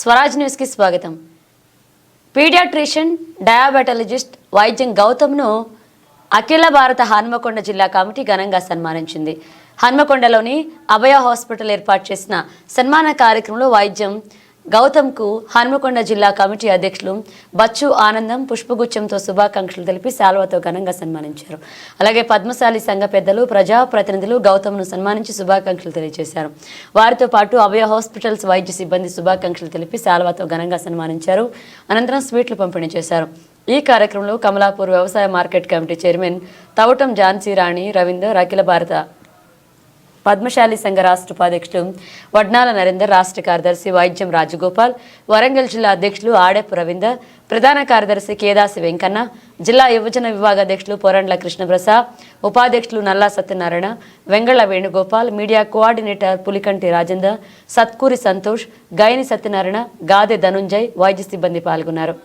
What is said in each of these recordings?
స్వరాజ్ న్యూస్కి స్వాగతం. Paediatrician diabetologist వైద్యం గౌతమ్ను అఖిల భారత హన్మకొండ జిల్లా కమిటీ ఘనంగా సన్మానించింది. హన్మకొండలోని అభయ హాస్పిటల్ ఏర్పాటు చేసిన సన్మాన కార్యక్రమంలో వైద్యం గౌతమ్కు హన్మకొండ జిల్లా కమిటీ అధ్యక్షులు బచ్చు ఆనందం పుష్పగుచ్చంతో శుభాకాంక్షలు తెలిపి శాల్వతో ఘనంగా సన్మానించారు. అలాగే పద్మశాలి సంఘ పెద్దలు ప్రజాప్రతినిధులు గౌతమ్ను సన్మానించి శుభాకాంక్షలు తెలియజేశారు. వారితో పాటు అభయ హాస్పిటల్స్ వైద్య సిబ్బంది శుభాకాంక్షలు తెలిపి శాల్వాతో ఘనంగా సన్మానించారు. అనంతరం స్వీట్లు పంపిణీ చేశారు. ఈ కార్యక్రమంలో కమలాపూర్ వ్యవసాయ market committee chairman Tavatam Jhansi Rani Ravinder Akhila Bharata Padmashali Sangha రాష్ట్ర ఉపాధ్యక్షులు వడ్నాల నరేందర్ రాష్ట్ర కార్యదర్శి వైద్యం రాజగోపాల్ వరంగల్ జిల్లా అధ్యక్షులు ఆడెపు రవీందర్ ప్రధాన కార్యదర్శి కేదాసి వెంకన్న జిల్లా యువజన విభాగ అధ్యక్షులు పోరండ్ల కృష్ణప్రసాద్ ఉపాధ్యక్షులు నల్లా సత్యనారాయణ వెంగళ వేణుగోపాల్ మీడియా కోఆర్డినేటర్ పులికంటి రాజేందర్ సత్కూరి సంతోష్ గైని సత్యనారాయణ గాదె ధనుంజయ్ వైద్య సిబ్బంది పాల్గొన్నారు.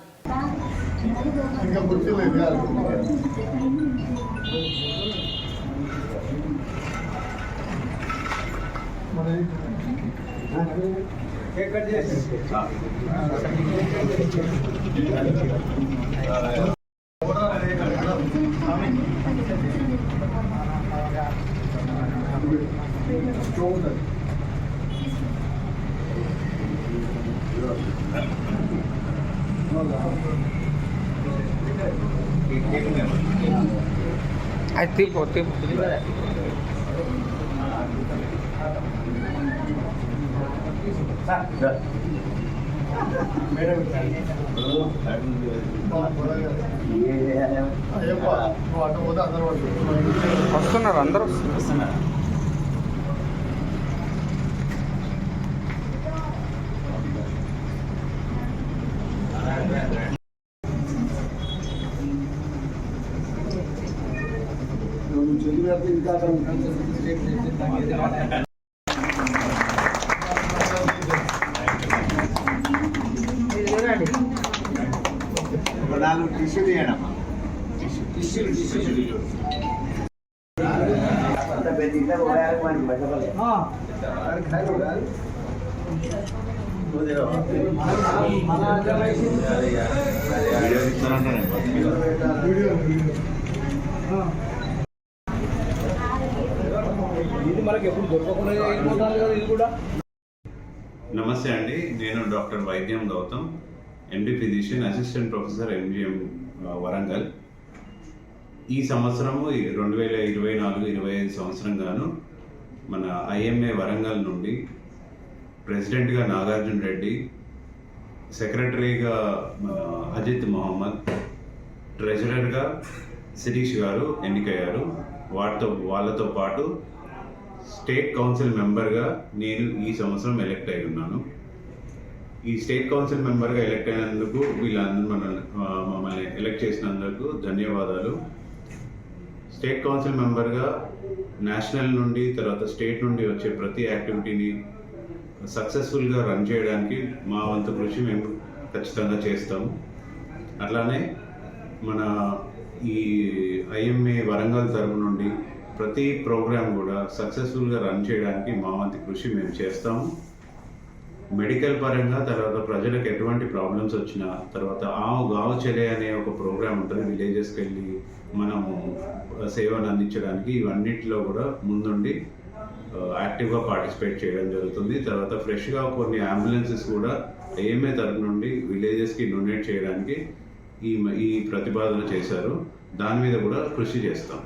I think, I think. వస్తున్నారు అందరూ. వస్తున్నారు నువ్వు ఇంకా నాలుగు tissue తీయడమ్మా. Tissue tissue video video. నమస్తే అండి నేను doctor Vaidyam Gautam. MD physician assistant professor MGM Warangal. ఈ సంవత్సరము రెండు వేల ఇరవై నాలుగు ఇరవై ఐదు సంవత్సరం గాను మన ఐఎంఏ వరంగల్ నుండి ప్రెసిడెంట్గా నాగార్జున రెడ్డి సెక్రటరీగా అజిత్ మొహమ్మద్ ట్రెజరర్గా శిరీష్ గారు ఎన్నికయ్యారు. వాటితో వాళ్ళతో పాటు స్టేట్ కౌన్సిల్ మెంబర్గా నేను ఈ సంవత్సరం ఎలక్ట్ అయి ఉన్నాను ఈ స్టేట్ కౌన్సిల్ మెంబర్గా ఎలక్ట్ అయినందుకు వీళ్ళందరూ మన మమ్మల్ని ఎలక్ట్ చేసినందుకు ధన్యవాదాలు. స్టేట్ కౌన్సిల్ మెంబర్గా నేషనల్ నుండి తర్వాత స్టేట్ నుండి వచ్చే ప్రతి యాక్టివిటీని సక్సెస్ఫుల్గా రన్ చేయడానికి మా వంతు కృషి మేము ఖచ్చితంగా చేస్తాము. అట్లానే మన ఈ ఐఎంఏ వరంగల్ తరపు నుండి ప్రతి ప్రోగ్రామ్ కూడా సక్సెస్ఫుల్గా రన్ చేయడానికి మా వంతు కృషి మేము చేస్తాము. మెడికల్ పరంగా తర్వాత ప్రజలకు ఎటువంటి ప్రాబ్లమ్స్ వచ్చినా తర్వాత ఆవు గావు చెలే అనే ఒక ప్రోగ్రామ్ ఉంటుంది విలేజెస్కి వెళ్ళి మనము సేవను అందించడానికి ఇవన్నిటిలో కూడా ముందుండి యాక్టివ్గా పార్టిసిపేట్ చేయడం జరుగుతుంది. తర్వాత ఫ్రెష్గా కొన్ని అంబులెన్సెస్ కూడా ఏఎంఏ తరపు నుండి విలేజెస్కి డొనేట్ చేయడానికి ఈ ఈ ప్రతిపాదన చేశారు. దాని మీద కూడా కృషి చేస్తాం.